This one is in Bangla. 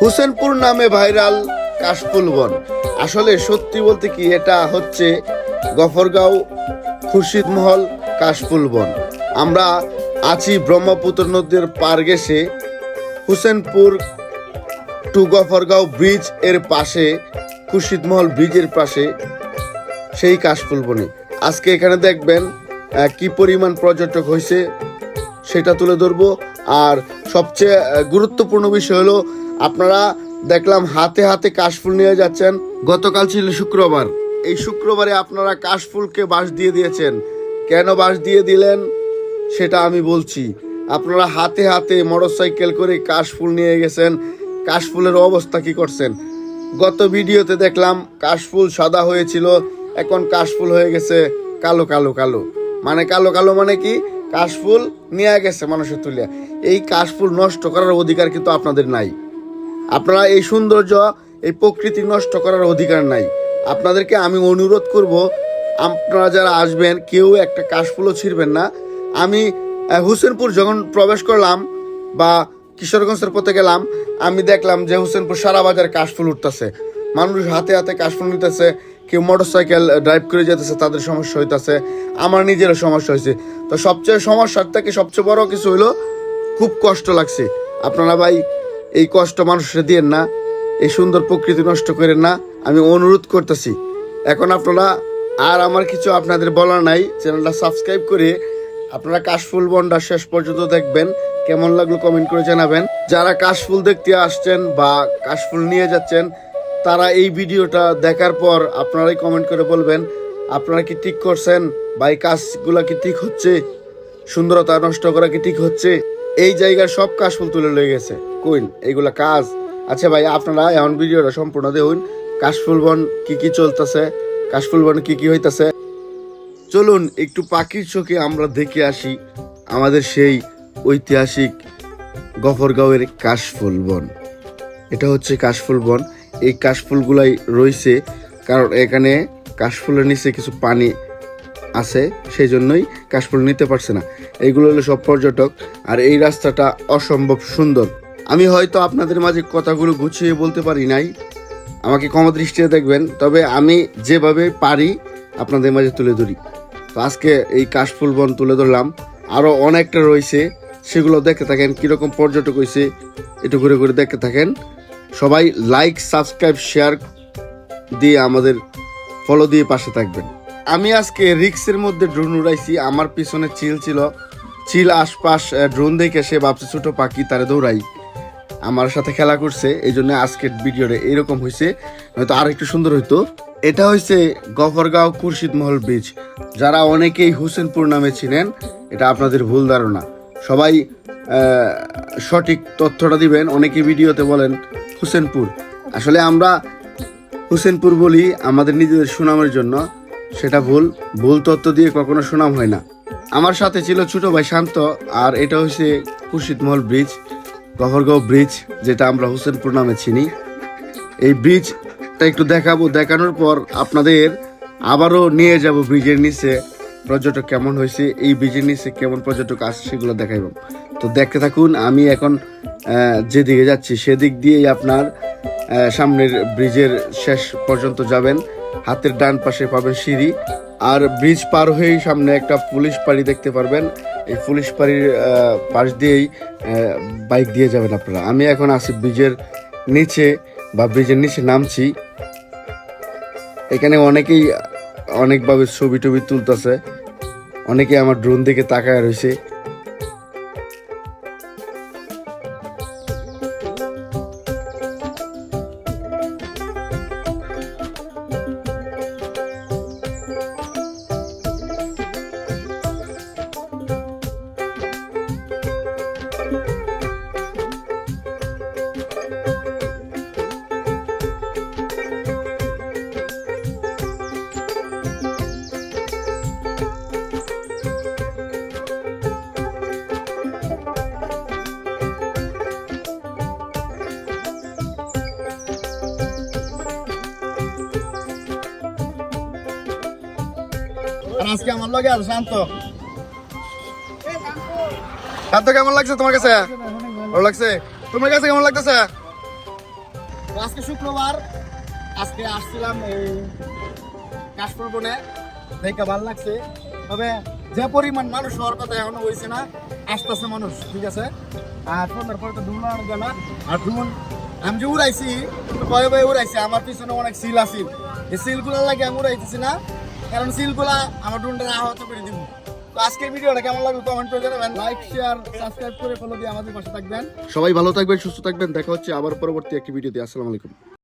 হুসেনপুর নামে ভাইরাল কাশফুল বন। আসলে সত্যি বলতে কি, এটা হচ্ছে গফরগাঁও খুরশিদমহল কাশফুল বন। আমরা আছি ব্রহ্মপুত্র নদীর পার গেছে হুসেনপুর টু গফরগাঁও ব্রিজের পাশে খুরশিদমহল ব্রিজের পাশে সেই কাশফুল বনে আজকে এখানে দেখবেন কি পরিমাণ পর্যটক হয়েছে সেটা তুলে ধরবো। আর সবচেয়ে গুরুত্বপূর্ণ বিষয় হলো আপনারা দেখলাম হাতে হাতে কাশফুল নিয়ে যাচ্ছেন। গতকাল ছিল শুক্রবার। এই শুক্রবারে আপনারা কাশফুলকে বাস দিয়ে দিয়েছেন। কেন বাস দিয়ে দিলেন সেটা আমি বলছি। আপনারা হাতে হাতে মোটরসাইকেল করে কাশফুল নিয়ে গেছেন। কাশফুলের অবস্থা কি করছেন? গত ভিডিওতে দেখলাম কাশফুল সাদা হয়েছিল, এখন কাশফুল হয়ে গেছে কালো কালো কালো। মানে কালো কালো মানে কি? কাশফুল নিয়ে গেছে মানুষের তুলিয়া এই কাশফুল নষ্ট করার অধিকার কিন্তু আপনাদের নাই। আপনারা এই সৌন্দর্য, এই প্রকৃতি নষ্ট করার অধিকার নাই। আপনাদেরকে আমি অনুরোধ করব, আপনারা যারা আসবেন, কেউ একটা কাশফুলও ছিঁড়বেন না। আমি হুসেনপুর যখন প্রবেশ করলাম বা কিশোরগঞ্জের পথে গেলাম, আমি দেখলাম যে হুসেনপুর সারা বাজার কাশফুল উঠতেছে। মানুষ হাতে হাতে কাশফুল নিতেছে, কেউ মোটরসাইকেল ড্রাইভ করে যেতেছে, তাদের সমস্যা হইতেছে, আমার নিজেরও সমস্যা হয়েছে তো সবচেয়ে সমস্যার থেকে সবচেয়ে বড় কিছু হলো খুব কষ্ট লাগছে। আপনারা ভাই এই কষ্ট মানুষের দিয়েন না, এই সুন্দর প্রকৃতি নষ্ট করেন না, আমি অনুরোধ করতেছি। এখন আপনারা, আর আমার কিছু আপনাদের বলার নাই, চ্যানেলটা সাবস্ক্রাইব করে আপনারা কাশফুল বনটা শেষ পর্যন্ত দেখবেন, কেমন লাগল কমেন্ট করে জানাবেন। যারা কাশফুল দেখতে আসছেন বা কাশফুল নিয়ে যাচ্ছেন, তারা এই ভিডিওটা দেখার পর আপনারাই কমেন্ট করে বলবেন, আপনারা কি ঠিক করছেন বা এই কাজগুলা কি ঠিক হচ্ছে? সুন্দরতা নষ্ট করা কি ঠিক হচ্ছে? এই জায়গার সব কাশফুল তুলে লয়ে গেছে। কইন, এইগুলা কাজ। আচ্ছা ভাই, আপনারা এখন ভিডিওটা সম্পূর্ণ দেখুন। কাশফুল বন কি কি চলতেছে কাশফুল বন কি কি হইতাছে। চলুন, একটু পাখির চোখে আমরা দেখে আসি আমাদের সেই ঐতিহাসিক গফরগাঁওয়ের কাশফুল বন। এটা হচ্ছে কাশফুল বন। এই কাশফুলগুলাই রয়েছে, কারণ এখানে কাশফুলের নিচে কিছু পানি আছে সেই জন্যই কাশফুল নিতে পারছে না। এইগুলো হলো সব পর্যটক, আর এই রাস্তাটা অসম্ভব সুন্দর। আমি হয়তো আপনাদের মাঝে কথাগুলো গুছিয়ে বলতে পারি নাই, আমাকে ক্ষমা দৃষ্টিতে দেখবেন, তবে আমি যেভাবে পারি আপনাদের মাঝে তুলে ধরি। তো আজকে এই কাশফুল বন তুলে ধরলাম আরও অনেকটা রয়েছে, সেগুলো দেখতে থাকেন, কীরকম পর্যটক হয়েছে একটু ঘুরে ঘুরে দেখতে থাকেন। সবাই লাইক সাবস্ক্রাইব শেয়ার দিয়ে আমাদের ফলো দিয়ে পাশে থাকবেন। আমি আজকে রিক্সের মধ্যে ড্রোন উড়াইছি, আমার পিছনে চিল ছিল। চিল আশপাশ ড্রোন দেখে সে ভাবছে, ছোট পাখি, তারে দৌড়াই। আমার সাথে খেলা করছে, এই জন্য আজকের ভিডিওটা এরকম হয়েছে হয়তো আর একটু সুন্দর হইতো। এটা হয়েছে গফরগাঁও খুরশিদমহল ব্রিজ যারা অনেকেই হোসেনপুর নামে ছিলেন এটা আপনাদের ভুল ধারণা। সবাই সঠিক তথ্যটা দিবেন। অনেকে ভিডিওতে বলেন, হোসেনপুর। আসলে আমরা হোসেনপুর বলি আমাদের নিজেদের সুনামের জন্য। সেটা ভুল। ভুল তত্ত্ব দিয়ে কখনো সুনাম হয় না। আমার সাথে ছিল ছোট ভাই শান্ত, আর এটা হচ্ছে কুশিতমহল ব্রিজ, গহরগাঁও ব্রিজ, যেটা আমরা হোসেনপুর নামে চিনি। এই ব্রিজটা একটু দেখাবো। দেখানোর পর আপনাদের আবারও নিয়ে যাব ব্রিজের নিচে। পর্যটক কেমন হয়েছে, এই ব্রিজের নিচে কেমন পর্যটক আসছে সেগুলো দেখাইব। তো দেখতে থাকুন, আমি এখন যেদিকে যাচ্ছি সেদিক দিয়েই আপনার সামনের ব্রিজের শেষ পর্যন্ত যাবেন। হাতের ডান পাশে পাবেন সিঁড়ি, আর ব্রিজ পার হয়েই সামনে একটা পুলিশ পাড়ি দেখতে পারবেন। এই পুলিশ পাড়ির পাশ দিয়েই বাইক দিয়ে যাবেন আপনারা। আমি এখন আছি ব্রিজের নিচে, বা ব্রিজের নিচে নামছি। এখানে অনেকেই অনেকভাবে ছবি টবি তুলতেছে। অনেকে আমার ড্রোন দিকে তাকায় রয়েছে আজকে আমার আর শান্ত। শান্ত কেমন লাগছে তোমার কাছে? ভালো লাগছে? তোমার কাছে কেমন লাগতেছে? আজকে শুক্রবার, আজকে আসছিলাম এই বনে। দেখে ভালো লাগছে। তবে যে পরিমাণ মানুষ হওয়ার কথা এখনও হয়েছে না আসতেছে মানুষ, ঠিক আছে? আর ফোনের পরে তো ড্রোন আনবে না। আর ড্রোন আমি যে উড়াইছি ভয়ে উড়াইছি, আমার পিছনে অনেক সিল আছিল এই সিলগুলোর লাগে আমি উড়াইতেছি না। কারণ সিলগুলা আমার ড্রোনটা আহত করে দিব। আজকের ভিডিওটা কেমন লাগল কমেন্ট করে জানাবেন। লাইক শেয়ার সাবস্ক্রাইব করে ফলো দিয়ে আমাদের পাশে থাকবেন। সবাই ভালো থাকবেন, সুস্থ থাকবেন। দেখা হচ্ছে আবার পরবর্তী একটি ভিডিওতে। আসসালামু আলাইকুম।